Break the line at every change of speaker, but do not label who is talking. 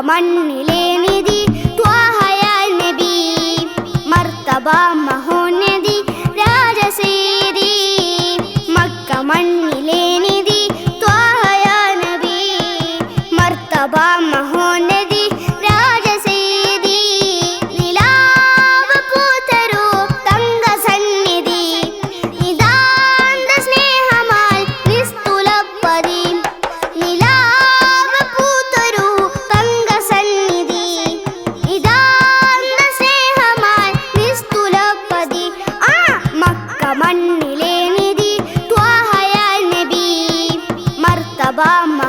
മണ്ണിലെ നിധി ത്വാഹയ നബി. മർത്തബ മഹോ aber mal.